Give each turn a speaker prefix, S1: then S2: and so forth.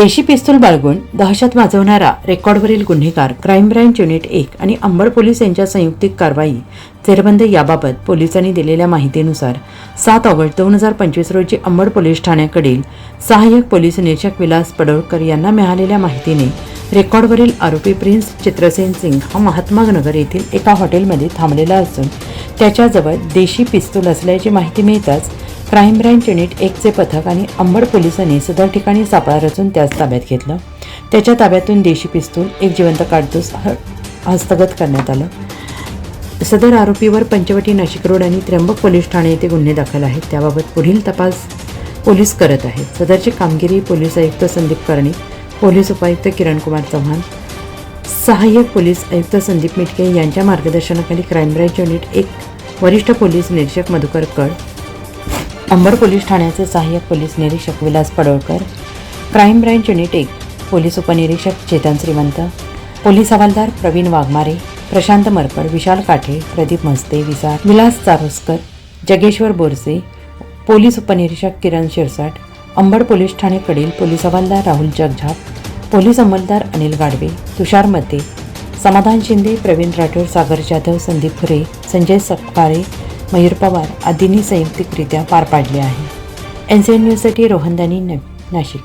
S1: देशी पिस्तूल बाळगून दहशत माजवणारा रेकॉर्डवरील गुन्हेगार क्राईम ब्रँच युनिट एक आणि अंबड पोलीस यांच्या संयुक्तिक कारवाई जेरबंद याबाबत पोलिसांनी दिलेल्या माहितीनुसार सात ऑगस्ट दोन हजार पंचवीस रोजी अंबड पोलीस ठाण्याकडील सहाय्यक पोलीस निरीक्षक विलास पडोळकर यांना मिळालेल्या माहितीने रेकॉर्डवरील आरोपी प्रिन्स चित्रसेन सिंग हा महात्मा नगर येथील एका हॉटेलमध्ये थांबलेला असून त्याच्याजवळ देशी पिस्तूल असल्याची माहिती मिळताच क्राईम ब्रँच युनिट एकचे पथक आणि अंबड पोलिसांनी सदर ठिकाणी सापळा रचून त्यास ताब्यात घेतलं. त्याच्या ताब्यातून देशी पिस्तूल एक जिवंत काडतूस ह- हस्तगत करण्यात आलं. सदर आरोपीवर पंचवटी नाशिक रोड आणि त्र्यंबक पोलीस ठाणे येथे गुन्हे दाखल आहेत. त्याबाबत पुढील तपास पोलीस करत आहेत. सदरची कामगिरी पोलीस आयुक्त संदीप कर्णिक पोलीस उपायुक्त किरण कुमार चव्हाण सहाय्यक पोलीस आयुक्त संदीप मिटके यांच्या मार्गदर्शनाखाली क्राईम ब्रँच युनिट एक वरिष्ठ पोलीस निरीक्षक मधुकर कड अंबड पोलीस ठाण्याचे सहाय्यक पोलीस निरीक्षक Vilas Padalkar crime branch unit एक पोलीस उपनिरीक्षक चेतन श्रीमंत पोलीस हवालदार प्रवीण वाघमारे प्रशांत मरकड विशाल काठे प्रदीप मस्ते विसार विलास चारोस्कर जगेश्वर बोरसे पोलीस उपनिरीक्षक किरण शिरसाट अंबड पोलीस ठाणेकडील पोलीस हवालदार राहुल जगझाप पोलीस अंमलदार अनिल गाडवे तुषार मते समाधान शिंदे प्रवीण राठोड सागर जाधव संदीप फुरे संजय सपकाळे मयूर पवार आदींनी संयुक्तिकरित्या पार पाडले आहे. एन सी एन न्यूजसाठी रोहन दानी न नाशिक.